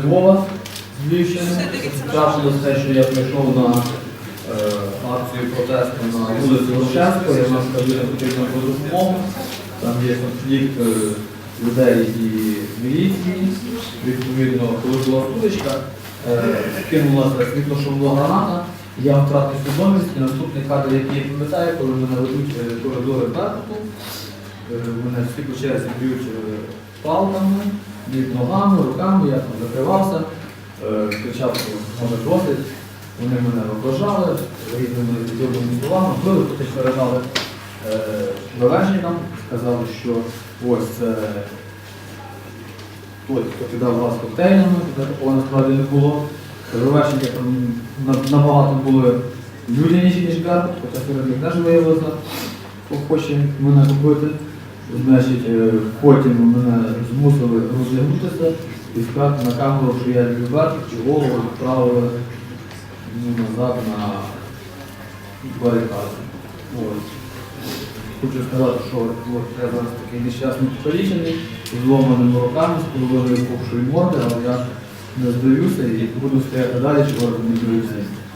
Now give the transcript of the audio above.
з Львова, з Львівщини. Вчасно те, що я прийшов на е, акцію протесту на вулиці Лощанського, я вам скажу, що потрібна про допомогу. Там є конфлікт е, людей і міліції. Відповідно, коли була стулечка, е, кинулася світлошумова граната. Я втратив свідомість і наступний кадр, який я пам'ятаю, коли мене ведуть коридори Беркуту, Мене всі по черзі б'ють палками, б'ють ногами, руками, я там закривався, е, кричав, що може досить. Вони мене ображали різними відомими словами, били, потім передали е, сказали, що ось це той, хто кидав вас коктейлями, такого насправді не було. Там набагато були людяніші, ніж Беркут, хоча серед них теж виявилося, хоче мене побити. Значить, е, потім мене змусили роздягнутися і сказати на камеру, що я чи голову відправили ну, назад на барикади. Ось. Хочу сказати, що я зараз такий нещасний покалічений, з зломаними руками, з половиною пухшої морди, але я не здаюся і буду стояти далі, чого не. Молодець.